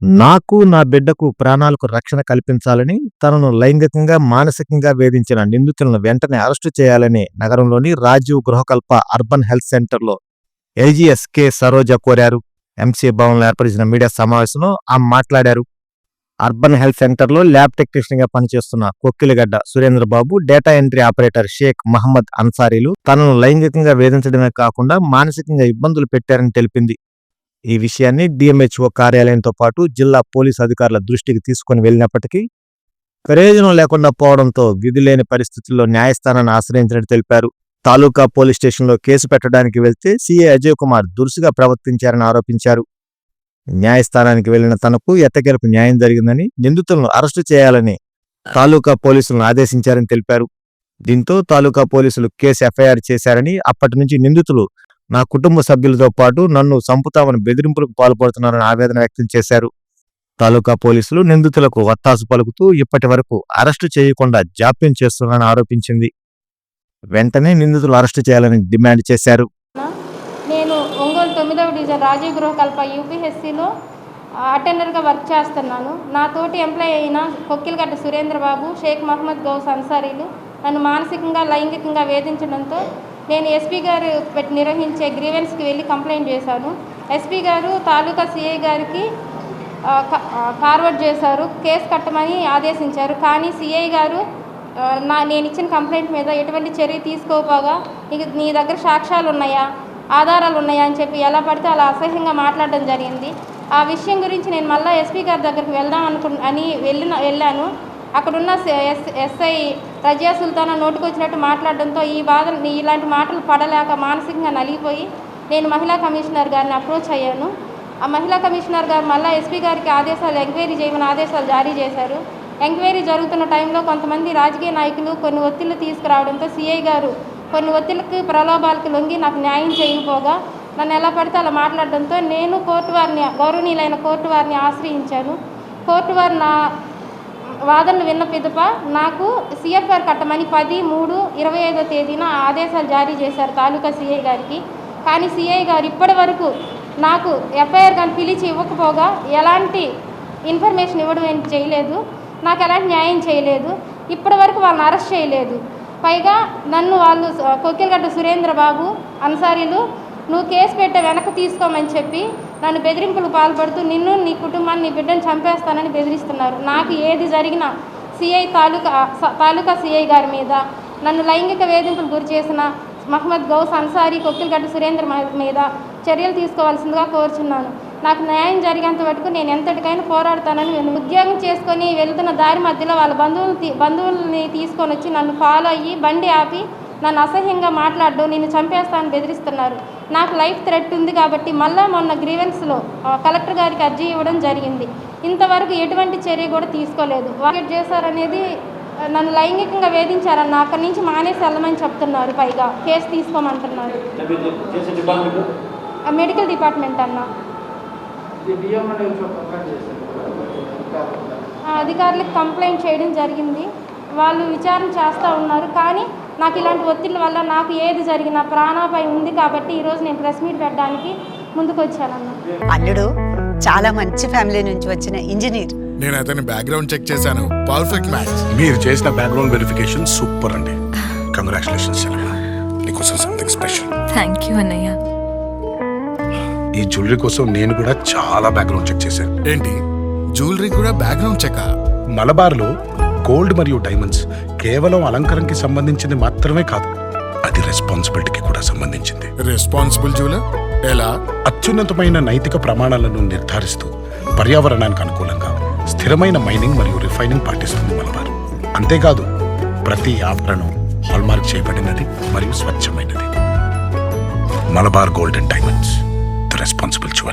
నాకు నా బిడ్డకు ప్రాణాలకు రక్షణ కల్పించాలని తనను లైంగికంగా మానసికంగా వేధించిన నిందితులను వెంటనే అరెస్టు చేయాలని నగరంలోని రాజీవ్ గృహకల్ప అర్బన్ హెల్త్ సెంటర్లో ఎల్జీఎస్ కె సరోజ కోరారు. ఎంసీ భవన్లో ఏర్పరిచిన మీడియా సమావేశంలో ఆమె మాట్లాడారు. అర్బన్ హెల్త్ సెంటర్లో ల్యాబ్ టెక్నీషియన్గా పనిచేస్తున్న Kokkiligadda Surendrababu data entry operator Sheikh Mohammed అన్సారీలు తనను లైంగికంగా వేధించడమే కాకుండా మానసికంగా ఇబ్బందులు పెట్టారని తెలిపింది. ఈ విషయాన్ని డిఎంహెచ్ఓ కార్యాలయంతో పాటు జిల్లా పోలీసు అధికారుల దృష్టికి తీసుకుని వెళ్ళినప్పటికీ ప్రయోజనం లేకుండా పోవడంతో విధి లేని పరిస్థితుల్లో న్యాయస్థానాన్ని ఆశ్రయించినట్టు తెలిపారు. తాలూకా పోలీస్ స్టేషన్లో కేసు పెట్టడానికి వెళ్తే సీఏ అజయ్ కుమార్ దురుసుగా ప్రవర్తించారని ఆరోపించారు. న్యాయస్థానానికి వెళ్ళిన తనకు ఎట్టకేలకు న్యాయం జరిగిందని నిందితులను అరెస్టు చేయాలని తాలూకా పోలీసులను ఆదేశించారని తెలిపారు. దీంతో తాలూకా పోలీసులు కేసు ఎఫ్ఐఆర్ చేశారని అప్పటి నుంచి నిందితులు నా కుటుంబ సభ్యులతో పాటు నన్ను చంపుతామని బెదిరింపులకు పాల్పడుతున్నారని ఆవేదన వ్యక్తం చేశారు. తాలూకా పోలీసులు నిందితులకు వత్తాసు పలుకుతూ ఇప్పటి వరకు అరెస్టు చేయకుండా జాప్యం చేస్తున్నారని ఆరోపించింది. వెంటనే నిందితులు అరెస్టు చేయాలని డిమాండ్ చేశారు. నేను ఒంగోలు తొమ్మిదవ డివిజన్ రాజీవ్ గృహకల్ప యూపీహెచ్సిలో అటెండర్గా వర్క్ చేస్తున్నాను. నా తోటి ఎంప్లాయ్ అయిన కొక్కిలగడ్డ సురేంద్రబాబు షేక్ మహమ్మద్ గౌస్ అన్సారీలు నన్ను మానసికంగా లైంగికంగా వేధించడంతో నేను ఎస్పీ గారు పెట్టి నిర్వహించే గ్రీవెన్స్కి వెళ్ళి కంప్లైంట్ చేశాను. ఎస్పీ గారు తాలూకా సిఐ గారికి ఫార్వర్డ్ చేశారు కేసు కట్టమని ఆదేశించారు. కానీ సిఐ గారు నా నేను ఇచ్చిన కంప్లైంట్ మీద ఎటువంటి చర్య తీసుకోపోగా నీకు నీ దగ్గర సాక్ష్యాలు ఉన్నాయా ఆధారాలు ఉన్నాయా అని చెప్పి ఎలా పడితే అలా అసహ్యంగా మాట్లాడడం జరిగింది. ఆ విషయం గురించి నేను మళ్ళీ ఎస్పీ గారి దగ్గరికి వెళ్దాం అనుకు అని వెళ్ళిన వెళ్ళాను. అక్కడున్న ఎస్ఐ రజియా సుల్తానా నోటుకొచ్చినట్టు మాట్లాడడంతో ఈ బాధ ఇలాంటి మాటలు పడలేక మానసికంగా నలిగిపోయి నేను మహిళా కమిషనర్ గారిని అప్రోచ్ అయ్యాను. ఆ మహిళా కమిషనర్ గారు మళ్ళీ ఎస్పీ గారికి ఆదేశాలు ఎంక్వైరీ చేయమని ఆదేశాలు జారీ చేశారు. ఎంక్వైరీ జరుగుతున్న టైంలో కొంతమంది రాజకీయ నాయకులు కొన్ని ఒత్తిళ్ళు తీసుకురావడంతో సిఐ గారు కొన్ని ఒత్తిళ్ళకి ప్రలోభాలకు లొంగి నాకు న్యాయం చేయకపోగా నన్ను ఎలా పడితే అలా మాట్లాడడంతో నేను కోర్టు వారిని గౌరవనీయులైన కోర్టు వారిని ఆశ్రయించాను. కోర్టు వారు నా వాదనలు విన్న పిదప నాకు సిఎఫ్ఆర్ కట్టమని పది మూడు ఇరవై ఐదో తేదీన ఆదేశాలు జారీ చేశారు తాలూకా సిఐ గారికి. కానీ సిఐ గారు ఇప్పటి వరకు నాకు ఎఫ్ఐఆర్ కానీ పిలిచి ఇవ్వకపోగా ఎలాంటి ఇన్ఫర్మేషన్ ఇవ్వడం ఏం చేయలేదు. నాకు ఎలాంటి న్యాయం చేయలేదు. ఇప్పటి వరకు వాళ్ళని అరెస్ట్ చేయలేదు. పైగా నన్ను వాళ్ళు కొక్కిలగడ్డ సురేంద్ర బాబు అన్సారీలు నువ్వు కేసు పెట్టే వెనక్కి తీసుకోమని చెప్పి నన్ను బెదిరింపులు పాల్పడుతూ నిన్ను నీ కుటుంబాన్ని నీ బిడ్డను చంపేస్తానని బెదిరిస్తున్నారు. నాకు ఏది జరిగినా సిఐ తాలూకా స- తాలూకా సిఐ గారి మీద నన్ను లైంగిక వేధింపులు గురి చేసిన మహమ్మద్ గౌస్ అన్సారీ కొక్కిలగడ్డ సురేంద్ర మీద చర్యలు తీసుకోవాల్సిందిగా కోరుచున్నాను. నాకు న్యాయం జరిగేంత వరకు నేను ఎంతటికైనా పోరాడతానని నేను ఉద్యోగం చేసుకొని వెళుతున్న దారి మధ్యలో వాళ్ళ బంధువులు బంధువుల్ని తీసుకొని వచ్చి నన్ను ఫాలో అయ్యి బండి ఆపి నన్ను అసహ్యంగా మాట్లాడడం నేను చంపేస్తానని బెదిరిస్తున్నారు. నాకు లైఫ్ థ్రెట్ ఉంది కాబట్టి మళ్ళా మొన్న గ్రీవెన్స్లో కలెక్టర్ గారికి అర్జీ ఇవ్వడం జరిగింది. ఇంతవరకు ఎటువంటి చర్య కూడా తీసుకోలేదు. వాకెట్ చేశారనేది నన్ను లైంగికంగా వేధించారన్న అక్కడి నుంచి మానేసి వెళ్ళమని చెప్తున్నారు పైగా. కేసు తీసుకోమంటున్నారు. మెడికల్ డిపార్ట్మెంట్ అన్న. అధికారులకు కంప్లైంట్ చేయడం జరిగింది. వాళ్ళు విచారణ చేస్తూ ఉన్నారు. కానీ నాకు ఇలాంటి ఒత్తిళ్ళ వల్ల నాకు ఏది జరిగినా ప్రాణాపాయం ఉంది కాబట్టి ఈరోజు నేను ప్రెస్ మీట్ పెట్టడానికి ముందుకు వచ్చానన్న. అల్లుడు చాలా మంచి ఫ్యామిలీ నుంచి వచ్చిన ఇంజనీర్. నేను అతని బ్యాక్గ్రౌండ్ చెక్ చేశాను. పర్ఫెక్ట్ మ్యాచ్ మీరు చేసిన బ్యాక్గ్రౌండ్ వెరిఫికేషన్ సూపర్ అండి. కంగ్రాచులేషన్స్ నీకోసం సంథింగ్ స్పెషల్ థ్యాంక్ యూ అన్నయ్య. ఈ జ్యువెలరీ కోసం నేను కూడా చాలా బ్యాక్గ్రౌండ్ చెక్ చేశాను. ఏంటి? జ్యువెలరీ కూడా బ్యాక్గ్రౌండ్ చెక్ మలబార్లో గోల్డ్ మరియు డైమండ్స్ కేవలం అలంకరణకి సంబంధించింది మాత్రమే కాదు అది రెస్పాన్సిబిలిటీకి కూడా సంబంధించింది. రెస్పాన్సిబుల్ జ్యువెలర్ ఎలా? అత్యున్నతమైన నైతిక ప్రమాణాలను నిర్ధారిస్తూ పర్యావరణానికి అనుకూలంగా స్థిరమైన మైనింగ్ మరియు రిఫైనింగ్ పాటిస్తుంది మలబార్ అంతేకాదు ప్రతి ఆభరణం హాల్మార్క్ చేయబడినది మరియు స్వచ్ఛమైనది. Malabar gold and diamonds the responsible jeweller